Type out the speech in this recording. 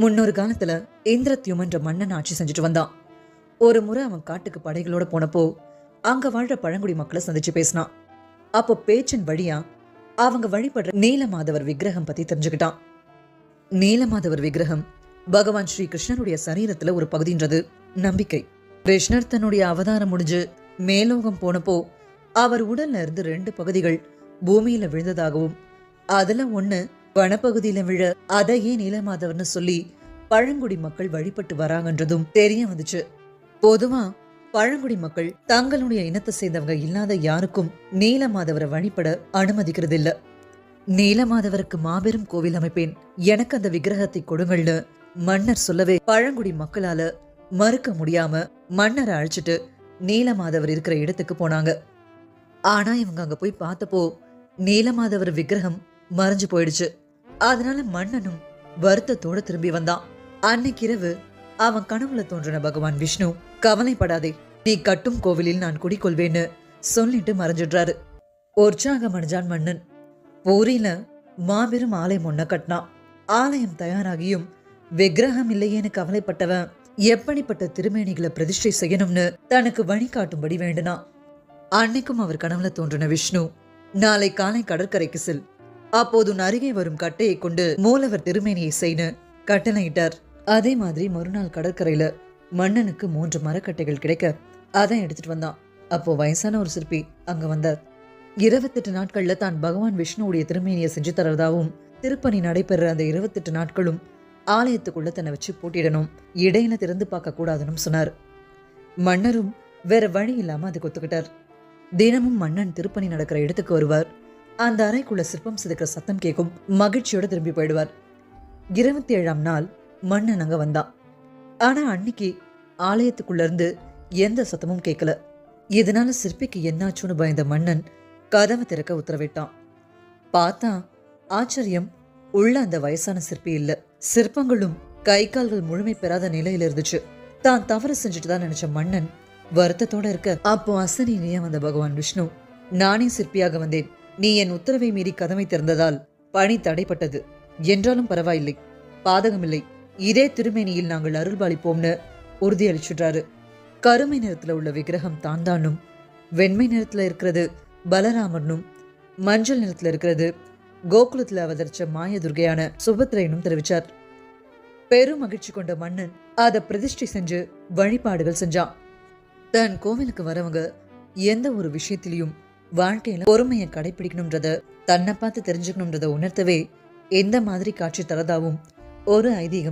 முன்னொரு காலத்துல இந்திரத்யுமன்ற மன்னன் ஆட்சி செஞ்சுட்டு வந்தான். ஒரு முறை அவன் காட்டுக்கு படைகளோட போனப்போ அங்க வாழ்ற பழங்குடி மக்களை சந்திச்சு பேசினான். அப்போ பேச்சின் வழியா அவங்க வழிபடுற நீலமாதவர் விக்கிரகம் பத்தி தெரிஞ்சுக்கிட்டான். நீலமாதவர் விக்கிரகம் பகவான் ஸ்ரீ கிருஷ்ணனுடைய சரீரத்துல ஒரு பகுதின்றது நம்பிக்கை. கிருஷ்ணர் தன்னுடைய அவதாரம் முடிஞ்சு மேலோகம் போனப்போ அவர் உடல்ல இருந்து ரெண்டு பகுதிகள் பூமியில விழுந்ததாகவும் அதுல ஒன்னு வனப்பகுதியில விழ அதையே நீலமாதவர்னு சொல்லி பழங்குடி மக்கள் வழிபட்டு வராங்கன்றதும் தெரிய வந்துச்சு. பொதுவா பழங்குடி மக்கள் தங்களுடைய இனத்தை சேர்ந்தவங்க இல்லாத யாருக்கும் நீலமாதவரை வழிபட அனுமதிக்கிறது இல்ல நீலமாதவருக்கு மாபெரும் கோவில் அமைப்பேன். எனக்கு அந்த விக்கிரகத்தை கொடுங்கள்னு மன்னர் சொல்லவே பழங்குடி மக்களால மறுக்க முடியாம மன்னரை அழைச்சிட்டு நீலமாதவர் இருக்கிற இடத்துக்கு போனாங்க. ஆனா இவங்க அங்க போய் பார்த்தப்போ நீலமாதவர் விக்கிரகம் மறைஞ்சு போயிடுச்சு. அதனால மன்னனும் வருத்தத்தோட திரும்பி வந்தான். அன்னைக்கு இரவு அவன் கனவுல தோன்றின பகவான் விஷ்ணு கவலைப்படாதே நீ கட்டும் கோவிலில் நான் குடிக்கொள்வேன்னு சொல்லிட்டு மறைஞ்சிடுறாரு. உற்சாகம் அடைஞ்சான் மன்னன். பூரியில மாபெரும் ஆலயம் ஒன்ன கட்டினான். ஆலயம் தயாராகியும் விக்கிரகம் இல்லையேன்னு கவலைப்பட்டவன் எப்படிப்பட்ட திருமேனிகளை பிரதிஷ்டை செய்யணும்னு தனக்கு வழிகாட்டும்படி வேண்டுனான். அன்னைக்கும் அவர் கனவுல தோன்றின விஷ்ணு நாளை காலை கடற்கரைக்கு செல். அப்போது உன் அருகே வரும் கட்டையை கொண்டு மூலவர் திருமேனியை செய்னு கட்டளையிட்டார். அதே மாதிரி மறுநாள் கடற்கரையில மன்னனுக்கு மூன்று மரக்கட்டைகள் கிடைக்க அதை எடுத்துட்டு வந்தான். அப்போ வயசான ஒரு சிற்பி அங்க வந்தார். இருபத்தெட்டு நாட்கள்ல தான் பகவான் விஷ்ணுவுடைய திருமேனியை செஞ்சு தரதாவும் திருப்பணி நடைபெற அந்த இருபத்தெட்டு நாட்களும் ஆலயத்துக்குள்ள தன்னை வச்சு பூட்டிடணும் இடையில திறந்து பார்க்க கூடாதுன்னு சொன்னார். மன்னரும் வேற வழி இல்லாம அதுக்கு ஒத்துக்கிட்டார். தினமும் மன்னன் திருப்பணி நடக்கிற இடத்துக்கு வருவார். அந்த அறைக்குள்ள சிற்பம் செதுக்கிற சத்தம் கேட்கும் மகிழ்ச்சியோட திரும்பி போயிடுவார். இருபத்தி ஏழாம் நாள் மன்னன் அங்கே வந்தான். ஆனால் அன்னைக்கு ஆலயத்துக்குள்ளேருந்து எந்த சத்தமும் கேட்கல. இதனால சிற்பிக்கு என்னாச்சுன்னு பயந்த மன்னன் கதவை திறக்க உத்தரவிட்டான். பார்த்தா ஆச்சரியம் உள்ள அந்த வயசான சிற்பி இல்லை. சிற்பங்களும் கை கால்கள் முழுமை பெறாத நிலையில இருந்துச்சு. தான் தவறு செஞ்சுட்டு தான் நினைச்ச மன்னன் வருத்தத்தோட இருக்க அப்போ அசனிலேயே வந்த பகவான் விஷ்ணு நானே சிற்பியாக வந்தேன். நீ என் உத்தரவை மீறி கதவை திறந்ததால் பணி தடைப்பட்டது. என்றாலும் பரவாயில்லை. பாதகமில்லை. இதே திருமேனியில் நாங்கள் அருள்பாலிப்போம்னு உறுதியளிச்சுட்டாரு கருமை நிறத்துல உள்ள விக்கிரகம் தாந்தானும் வெண்மை நிறத்துல இருக்கிறது பலராமனும் மஞ்சள் நிறத்துல இருக்கிறது கோகுலத்தில் அவதரிச்ச மாயதுர்கையான சுபத்ரையனும் தெரிவிச்சார். பெரும் மகிழ்ச்சி கொண்ட மன்னன் அதை பிரதிஷ்டை செஞ்சு வழிபாடுகள் செஞ்சான். தன் கோவிலுக்கு வரவங்க எந்த ஒரு விஷயத்திலையும் வாழ்க்கையில பொறுமையை கடைபிடிக்கணும்ன்றத தன்னை பார்த்து தெரிஞ்சுக்கணும்ன்றத உணர்த்தவே எந்த மாதிரி காட்சி தரதாவும் ஒரு ஐதீகம்